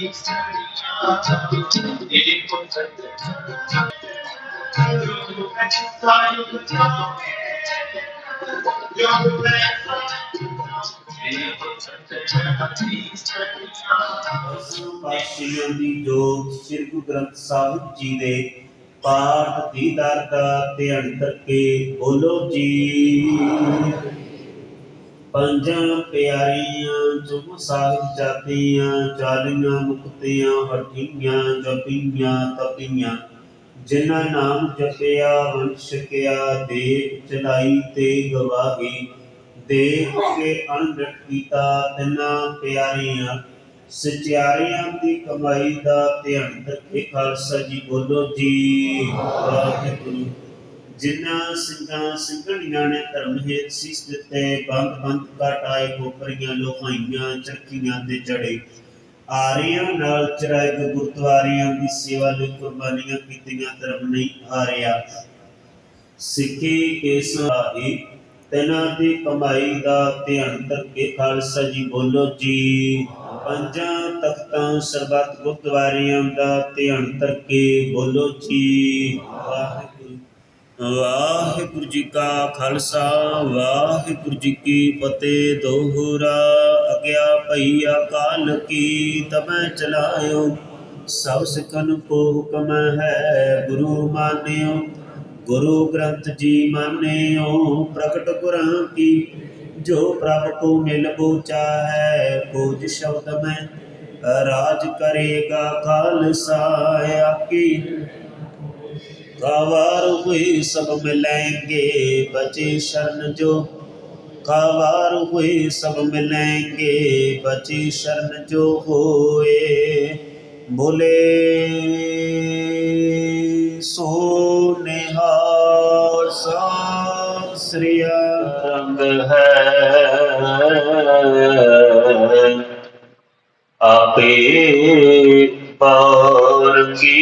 ਸ੍ਰੀ ਗੁਰੂ ਗ੍ਰੰਥ ਸਾਹਿਬ ਜੀ ਦੇ ਪਾਠ ਦੀਦਾਰ ਦਾ ਧਿਆਨ ਕਰਕੇ ਬੋਲੋ ਜੀ ਪੰਜਾਂ ਪਿਆਰੀਆਂ ਚੁਮ ਸਾਹਿਬ ਜਾਤੀਆਂ, ਚਾਲੀਆਂ ਮੁਕਤੀਆਂ ਹਟੀਆਂ ਜਪੀਆਂ, ਤਪੀਆਂ, ਜਿਨ੍ਹਾਂ ਨਾਮ ਜਪਿਆ, ਵੰਸ਼ ਕਿਆ ਦੇਖ ਚਲਾਈ ਤੇ ਗਵਾਹੀ ਦੇਖ ਕੇ ਅਣਡਟ ਕੀਤਾ ਤਿੰਨਾਂ ਪਿਆਰੀਆਂ। ਸਚਿਆਰਿਆਂ ਦੀ ਕਮਾਈ ਦਾ ਧਿਆਨ ਰੱਖੇ ਖਾਲਸਾ ਜੀ ਬੋਲੋ ਜੀ, ਵਾਹਿਗੁਰੂ। ਜਿਨ੍ਹਾਂ ਸਿੰਘਾਂ ਸਿੰਘਣੀਆਂ ਨੇ ਧਰਮ ਹੇਤ ਸੀਸ ਦਿੱਤੇ, ਬੰਦ ਬੰਦ ਘਟਾਏ ਕੋਪਰੀਆਂ ਲੋਹਾਈਆਂ ਚੱਕੀਆਂ ਦੇ ਜੜੇ ਆਰੀਆਂ ਨਾਲ ਚਰਾਏ ਗੁਰਦੁਆਰਿਆਂ ਦੀ ਸੇਵਾ ਲਈ ਕੁਰਬਾਨੀਆਂ ਕੀਤੀਆਂ, ਧਰਮ ਨਹੀਂ ਹਾਰਿਆ। ਸਿੱਖੀ ਇਸ ਆਹੀ ਤੈਨਾਂ ਦੀ ਕਮਾਈ ਦਾ ਧਿਆਨ ਕਰਕੇ ਖਾਲਸਾ ਜੀ ਬੋਲੋ ਜੀ। ਪੰਜਾਂ ਤਖਤਾਂ ਸਰਬੱਤ ਗੁਰਦੁਆਰਿਆਂ ਦਾ ਧਿਆਨ ਕਰਕੇ ਬੋਲੋ ਜੀ। ਵਾਹਿਗੁਰੂ। ਵਾਹਿਗੁਰੂ ਜੀ ਕਾ ਖਾਲਸਾ, ਵਾਹਿਗੁਰੂ ਜੀ ਕੀ ਫਤਿਹ। ਦੋਹਰਾ ਅਗਿਆ ਭਈ ਅਕਾਲ ਕੀ ਤਮੈ ਚਲਾਇਓ। ਸਭ ਸਿਖਨ ਕੋ ਹੁਕਮ ਹੈ, ਗੁਰੂ ਮਾਨਿਓ। ਗੁਰੂ ਗ੍ਰੰਥ ਜੀ ਮਾਨਿਓ, ਪ੍ਰਗਟ ਗੁਰਾਂ ਕੀ। ਜੋ ਪ੍ਰਭ ਕੋ ਮਿਲ ਬੋਚਾ ਹੈ ਕੋਜ ਸ਼ਬਦ ਮੈਂ ਰਾਜ ਕਰੇਗਾ ਖਾਲਸਾ। ਆਕੀ कावार हुए सब मिलेंगे बचे शरण जो कावार हुए सब मिलेंगे बचे शरण जो होए बोले सो निहार सात श्री रंग है आपे पारंगी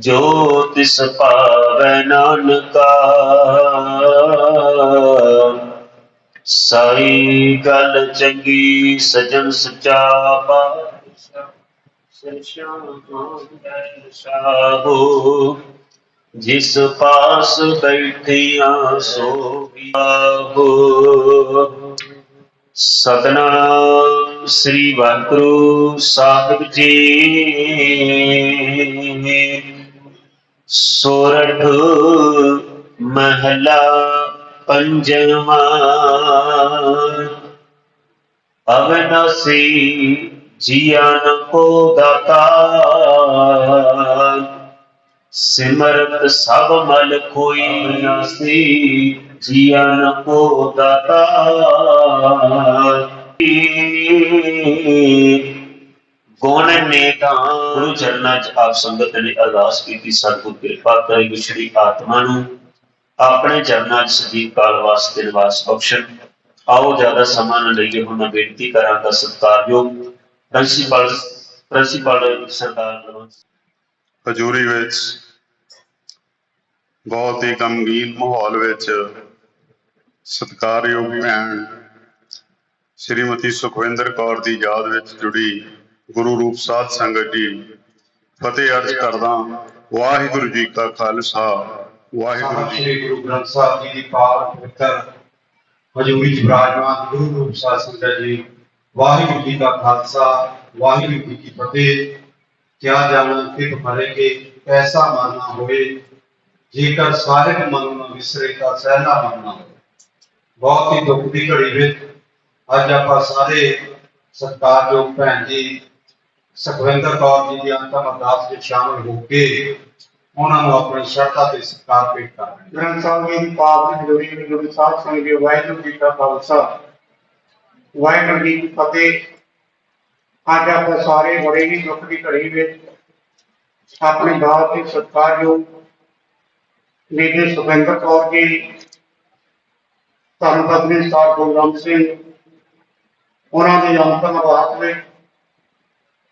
ਜੋ ਤਿਸ ਪਾਵੈ ਨਾਨਕਾ। ਸਾਰੀ ਗੱਲ ਚੰਗੀ ਸਜਣ ਸਚਾ ਪਾਤਸ਼ਾਹ ਜਿਸ ਪਾਸ ਬੈਠੀਆਂ ਸੋ ਆਹੋ ਸਤਨਾਮ ਸ੍ਰੀ ਵਾਹਿਗੁਰੂ ਸਾਹਿਬ ਜੀ। ਸੋਰਠ ਮਹਲਾ ਪੰਜਵਾ। ਅਵਨਾਸੀ ਜੀਵਨ ਕੋ ਦਾਤਾ। ਸਿਮਰਤ ਸਭ ਮਲ ਕੋਈ ਨਾਸੀ ਜੀਵਨ ਕੋ ਦਾਤਾ। ਗੁਣ ਨੇਤਾ ਗੁਰੂ ਚਰਨਾਂ 'ਚ ਆਪ ਸੰਗਤ ਨੇ ਅਰਦਾਸ ਕੀਤੀ ਸਤਿਗੁਰ ਕਿਰਪਾ ਕਰੇ ਵਿਛੜੀ ਆਤਮਾ ਨੂੰ। ਆਪਣੇ ਚਰਨਾਂ 'ਚ ਸਦੀਵ ਕਾਲ ਵਾਸਤੇ ਨਿਵਾਸ ਬਖਸ਼ਣ। ਆਓ ਜ਼ਿਆਦਾ ਸਮਾਂ ਨਾ ਲਈਏ ਹੁਣ ਮੈਂ ਬੇਨਤੀ ਕਰਾਂਗਾ ਸਤਿਕਾਰਯੋਗ ਪ੍ਰਿੰਸੀਪਲ ਪ੍ਰਿੰਸੀਪਲ ਸਰਦਾਰ ਗੁਰਵੰਤ ਹਜੂਰੀ ਵਿੱਚ ਬਹੁਤ ਹੀ ਗਮਗੀਨ ਮਾਹੌਲ ਵਿੱਚ ਸਤਿਕਾਰਯੋਗ ਭੈਣ ਸ਼੍ਰੀਮਤੀ ਸੁਖਵਿੰਦਰ ਕੌਰ ਦੀ ਯਾਦ ਵਿੱਚ ਜੁੜੀ ਗੁਰੂ ਰੂਪ ਸਾਧ ਸੰਗਤ ਜੀ, ਫਤਿਹ ਅਰਜ਼ ਕਰਦਾ ਵਾਹਿਗੁਰੂ ਜੀ ਕਾ ਖਾਲਸਾ, ਵਾਹਿਗੁਰੂ ਜੀ ਸ੍ਰੀ ਗੁਰੂ ਗ੍ਰੰਥ ਸਾਹਿਬ ਜੀ ਦੀ ਪਾਵਨ ਪਵਿੱਤਰ ਹਜ਼ੂਰੀ ਚ ਵਿਰਾਜਮਾਨ ਗੁਰੂ ਰੂਪ ਸਾਧ ਸੰਗਤ ਜੀ, ਵਾਹਿਗੁਰੂ ਜੀ ਦਾ ਖਾਲਸਾ, ਵਾਹਿਗੁਰੂ ਜੀ ਕੀ ਫਤਿਹ। ਕਿਆ ਜਾਣਾ ਕਿ ਭਰੇ ਕੇ ਐਸਾ ਮੰਨਣਾ ਹੋਏ, ਜੇਕਰ ਸਾਰੇ ਮਨ ਨੂੰ ਵਿਸਰੇ ਤਾਂ ਸਹਿਲਾ ਮੰਨਣਾ ਹੋਵੇ ਬਹੁਤ ਹੀ ਦੁੱਖ ਦੀ ਘੜੀ ਵਿੱਚ ਅੱਜ ਆਪਾਂ ਸਾਰੇ ਸਤਿਕਾਰਯੋਗ ਭੈਣ ਜੀ ਸੁਖਵਿੰਦਰ ਕੌਰ ਜੀ ਦੀ ਅੰਤਮ ਅਰਦਾਸ ਵਿੱਚ ਸ਼ਾਮਲ ਹੋ ਕੇ ਉਹਨਾਂ ਨੂੰ ਆਪਣੀ ਸ਼ਰਧਾ ਤੇ ਸਤਿਕਾਰ ਭੇਟ ਕਰਨਗੇ ਗ੍ਰੰਥ ਸਾਹਿਬ ਜੀ ਦੀ ਪਾਕ ਹਜ਼ੂਰੀ ਵਿੱਚ ਗੁਰੂ ਸਾਹਿਬ ਸੰਗਤ ਜੀ ਵਾਹਿਗੁਰੂ ਜੀ ਕਾ ਖਾਲਸਾ। ਵਾਹਿਗੁਰੂ ਜੀ ਕੀ ਫਤਿਹ। ਅੱਜ ਆਪਾਂ ਸਾਰੇ ਬੜੇ ਹੀ ਦੁੱਖ ਦੀ ਘੜੀ ਵਿੱਚ ਆਪਣੇ ਬਾਪ ਦੇ ਸਤਿਕਾਰਯੋਗ ਬੀਬੀ ਸੁਖਿੰਦਰ ਕੌਰ ਜੀ ਧਰਮ ਪਤਨੀ ਸਾਹਿਬ ਗੁਰਨਾਮ ਸਿੰਘ, ਉਹਨਾਂ ਦੇ ਅੰਤਮ ਅਰਦਾਸ ਵਿੱਚ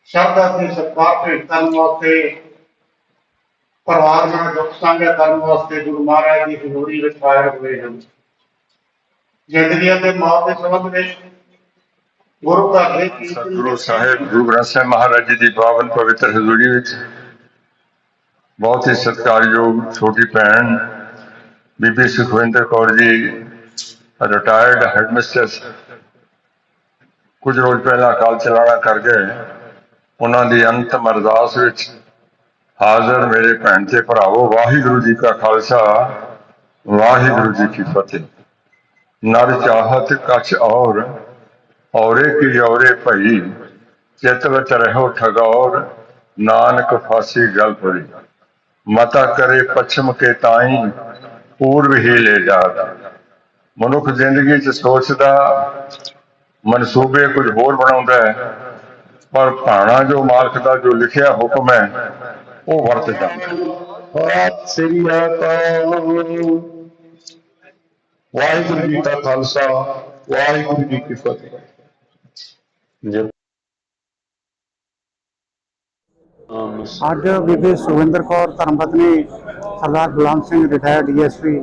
ਸ਼ਬਦ ਤੇ ਸਤਿਕਾਰ ਭੇਟ ਕਰਨ ਵਾਸਤੇ, ਪਰਿਵਾਰ ਨਾਲ ਦੁੱਖ ਸਾਂਝਾ ਕਰਨ ਵਾਸਤੇ ਗੁਰੂ ਮਹਾਰਾਜ ਦੀ ਹਜ਼ੂਰੀ ਵਿੱਚ ਹਾਜ਼ਰ ਹੋਏ ਹਨ। ਜ਼ਿੰਦਗੀ ਅਤੇ ਮੌਤ ਦੇ ਸੰਬੰਧ ਵਿੱਚ ਗੁਰੂ ਘਰ ਦੇ ਸਤਿਗੁਰੂ ਸਾਹਿਬ, ਗੁਰੂ ਗ੍ਰੰਥ ਸਾਹਿਬ ਮਹਾਰਾਜ ਜੀ ਦੀ ਪਾਵਨ ਪਵਿੱਤਰ ਹਜ਼ੂਰੀ ਵਿੱਚ ਬਹੁਤ ਹੀ ਸਤਿਕਾਰਯੋਗ ਛੋਟੀ ਭੈਣ ਬੀਬੀ ਸੁਖਵਿੰਦਰ ਕੌਰ ਜੀ ਰਿਟਾਇਰਡ ਹੈਡਮਿਸਟਰ ਕੁਝ ਰੋਜ਼ ਪਹਿਲਾਂ ਅਕਾਲ ਚਲਾਣਾ ਕਰ ਗਏ। ਉਹਨਾਂ ਦੀ ਅੰਤਮ ਅਰਦਾਸ ਵਿੱਚ ਹਾਜ਼ਰ ਮੇਰੇ ਭੈਣ ਤੇ ਭਰਾਵੋ, ਵਾਹਿਗੁਰੂ ਜੀ ਕਾ ਖਾਲਸਾ, ਵਾਹਿਗੁਰੂ ਜੀ ਕੀ ਫਤਿਹ। ਨਰ ਚਾਹਤ ਕਛ ਔਰ, ਔਰੇ ਕੀ ਔਰੇ ਭਈ, ਚਿਤ ਵਿੱਚ ਰਹੋ ਠਗੌਰ, ਨਾਨਕ ਫਾਸੀ ਗਲ ਪਰੀ ਮਤਾ ਕਰੇ ਪਛਮ ਕੇ ਤਾਈ, ਪੂਰਬ ਹੀ ਲੈ ਜਾਤ ਮਨੁੱਖ ਜ਼ਿੰਦਗੀ 'ਚ ਸੋਚਦਾ, ਮਨਸੂਬੇ ਕੁਝ ਹੋਰ ਬਣਾਉਂਦਾ ਹੈ। ਪਰ ਭਾਣਾ ਜੋ ਮਾਲਕ ਦਾ ਜੋ ਲਿਖਿਆ ਹੁਕਮ ਹੈ ਉਹ ਵਰਤ ਜਾਂਦਾ ਸ੍ਰੀ ਅਕਾਲ। ਵਾਹਿਗੁਰੂ ਜੀ ਕਾ ਖਾਲਸਾ ਵਾਹਿਗੁਰੂ ਜੀ ਕੀ ਫਤਿਹ। ਜੇ ਅੱਜ ਬੀਬੀ ਸੁਖਿੰਦਰ ਕੌਰ ਧਰਮਪਤਨੀ ਸਰਦਾਰ ਗੁਲਾਮ ਸਿੰਘ ਰਿਟਾਇਰਡ ਡੀਐਸਪੀ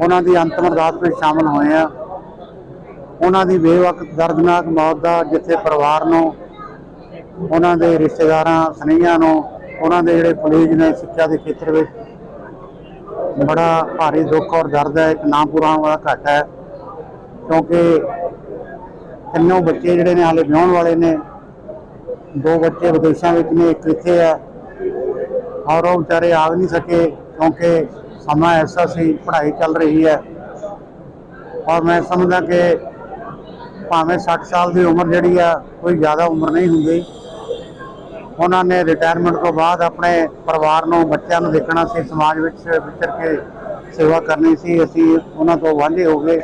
ਉਹਨਾਂ ਦੀ ਅੰਤਮ ਅਰਦਾਸ ਵਿੱਚ ਸ਼ਾਮਲ ਹੋਏ ਆ ਉਹਨਾਂ ਦੀ ਬੇਵਕਤ ਦਰਦਨਾਕ ਮੌਤ ਦਾ ਜਿੱਥੇ ਪਰਿਵਾਰ ਨੂੰ, ਉਹਨਾਂ ਦੇ ਰਿਸ਼ਤੇਦਾਰਾਂ, ਸਨੇਹੀਆਂ ਨੂੰ, ਉਹਨਾਂ ਦੇ ਜਿਹੜੇ ਪੁਲਿਸ ਨੇ ਸਿੱਖਿਆ ਦੇ ਖੇਤਰ ਵਿੱਚ ਬੜਾ ਭਾਰੀ ਦੁੱਖ ਔਰ ਦਰਦ ਹੈ, ਇੱਕ ਨਾਮ ਪੂਰਾ ਹੋਣ ਵਾਲਾ ਘਟ ਹੈ। ਕਿਉਂਕਿ ਤਿੰਨੋਂ ਬੱਚੇ ਜਿਹੜੇ ਨੇ ਹਾਲੇ ਵਿਆਹਣ ਵਾਲੇ ਨੇ, ਦੋ ਬੱਚੇ ਵਿਦੇਸ਼ਾਂ ਵਿੱਚ ਨੇ, ਇੱਕ ਇੱਥੇ ਹੈ। ਔਰ ਉਹ ਵਿਚਾਰੇ ਆ ਵੀ ਨਹੀਂ ਸਕੇ ਕਿਉਂਕਿ ਸਮਾਂ ਐਸਾ ਸੀ, ਪੜ੍ਹਾਈ ਚੱਲ ਰਹੀ ਹੈ। ਔਰ ਮੈਂ ਸਮਝਦਾ ਕਿ ਭਾਵੇਂ 60 ਸਾਲ ਦੀ ਉਮਰ ਜਿਹੜੀ ਆ, ਕੋਈ ਜ਼ਿਆਦਾ ਉਮਰ ਨਹੀਂ ਹੁੰਦੀ। ਉਹਨਾਂ ਨੇ ਰਿਟਾਇਰਮੈਂਟ ਤੋਂ ਬਾਅਦ ਆਪਣੇ ਪਰਿਵਾਰ ਨੂੰ, ਬੱਚਿਆਂ ਨੂੰ ਦੇਖਣਾ ਸੀ, ਸਮਾਜ ਵਿੱਚ ਵਿਚਰ ਕੇ ਸੇਵਾ ਕਰਨੀ ਸੀ। ਅਸੀਂ ਉਹਨਾਂ ਤੋਂ ਵਾਂਝੇ ਹੋ ਗਏ।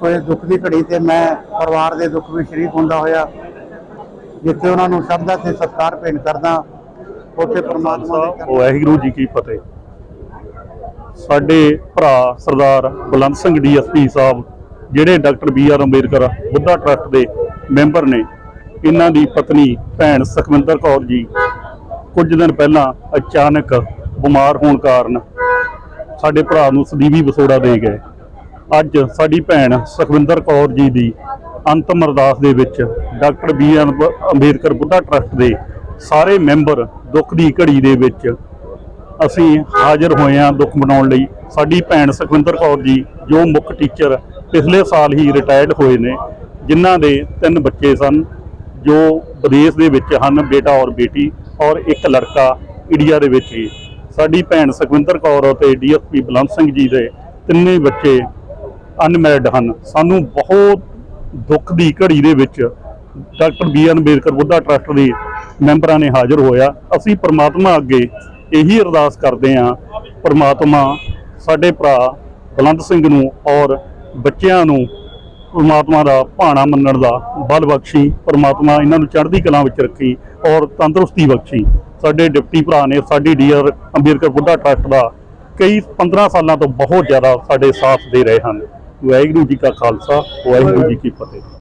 ਕੋਈ ਦੁੱਖ ਦੀ ਘੜੀ ਤੇ ਮੈਂ ਪਰਿਵਾਰ ਦੇ ਦੁੱਖ ਵਿੱਚ ਸ਼ਰੀਕ ਹੁੰਦਾ ਹੋਇਆ, ਜਿੱਥੇ ਉਹਨਾਂ ਨੂੰ ਸ਼ਰਧਾ ਤੇ ਸਤਿਕਾਰ ਭੇਟ ਕਰਦਾ ਉੱਥੇ ਪ੍ਰਮਾਤਮਾ ਦੇ ਵਾਹਿਗੁਰੂ ਜੀ ਕੀ ਫਤਿਹ। ਸਾਡੇ ਭਰਾ ਸਰਦਾਰ ਬਲੰਦ ਸਿੰਘ ਡੀਐਸਪੀ ਸਾਹਿਬ ਜਿਹੜੇ doctor B R Ambedkar Buddha trust ਦੇ ਮੈਂਬਰ ਨੇ, ਇਹਨਾਂ ਦੀ ਪਤਨੀ, ਭੈਣ ਸੁਖਵਿੰਦਰ ਕੌਰ ਜੀ, ਕੁਝ ਦਿਨ ਪਹਿਲਾਂ ਅਚਾਨਕ ਬਿਮਾਰ ਹੋਣ ਕਾਰਨ ਸਾਡੇ ਭਰਾ ਨੂੰ ਸਦੀਵੀ ਵਿਛੋੜਾ ਦੇ ਗਏ। ਅੱਜ ਸਾਡੀ ਭੈਣ ਸੁਖਵਿੰਦਰ ਕੌਰ ਜੀ ਦੀ ਅੰਤਮ ਅਰਦਾਸ ਦੇ ਵਿੱਚ doctor B R Ambedkar Buddha trust ਦੇ ਸਾਰੇ ਮੈਂਬਰ ਦੁੱਖ ਦੀ ਘੜੀ ਦੇ ਵਿੱਚ ਅਸੀਂ ਹਾਜ਼ਰ ਹੋਏ ਹਾਂ ਦੁੱਖ ਮਨਾਉਣ ਲਈ। ਸਾਡੀ ਭੈਣ ਸੁਖਵਿੰਦਰ ਕੌਰ ਜੀ, ਜੋ ਮੁੱਖ ਟੀਚਰ ਪਿਛਲੇ ਸਾਲ ਹੀ ਰਿਟਾਇਰਡ ਹੋਏ ਨੇ, ਜਿਨ੍ਹਾਂ ਦੇ ਤਿੰਨ ਬੱਚੇ ਸਨ, ਜੋ ਵਿਦੇਸ਼ ਦੇ ਵਿੱਚ ਹਨ, ਬੇਟਾ ਔਰ ਬੇਟੀ, ਔਰ ਇੱਕ ਲੜਕਾ ਇੰਡੀਆ ਦੇ ਵਿੱਚ ਹੀ। ਸਾਡੀ ਭੈਣ ਸੁਖਵਿੰਦਰ ਕੌਰ ਅਤੇ ਡੀਐਸਪੀ ਬਲੰਤ ਸਿੰਘ ਜੀ ਦੇ ਤਿੰਨੇ ਬੱਚੇ ਅਨਮੈਰਿਡ ਹਨ। ਸਾਨੂੰ ਬਹੁਤ ਦੁੱਖ ਦੀ ਘੜੀ ਦੇ ਵਿੱਚ doctor B R Ambedkar Buddha trust ਦੇ ਮੈਂਬਰਾਂ ਨੇ ਹਾਜ਼ਰ ਹੋਇਆ। ਅਸੀਂ ਪ੍ਰਮਾਤਮਾ ਅੱਗੇ ਇਹੀ ਅਰਦਾਸ ਕਰਦੇ ਹਾਂ। ਪ੍ਰਮਾਤਮਾ ਸਾਡੇ ਭਰਾ ਬਲੰਤ ਸਿੰਘ ਨੂੰ ਔਰ ਬੱਚਿਆਂ ਨੂੰ ਪਰਮਾਤਮਾ ਦਾ ਭਾਣਾ ਮੰਨਣ ਦਾ ਬਲ ਬਖਸ਼ੀ, ਪਰਮਾਤਮਾ ਇਹਨਾਂ ਨੂੰ ਚੜ੍ਹਦੀ ਕਲਾ ਵਿੱਚ ਰੱਖੀ ਔਰ ਤੰਦਰੁਸਤੀ ਬਖਸ਼ੀ। ਸਾਡੇ ਡਿਪਟੀ ਭਰਾ ਨੇ, ਸਾਡੀ ਡੀਆਰ ਅੰਬੇਦਕਰ ਬੁੱਢਾ ਟਰੱਸਟ ਦਾ ਕਈ 15 ਸਾਲਾਂ ਤੋਂ ਬਹੁਤ ਜ਼ਿਆਦਾ ਸਾਡੇ ਸਾਥ ਦੇ ਰਹੇ ਹਨ। ਵਾਹਿਗੁਰੂ ਜੀ ਕਾ ਖਾਲਸਾ, ਵਾਹਿਗੁਰੂ ਜੀ ਕੀ ਫਤਿਹ।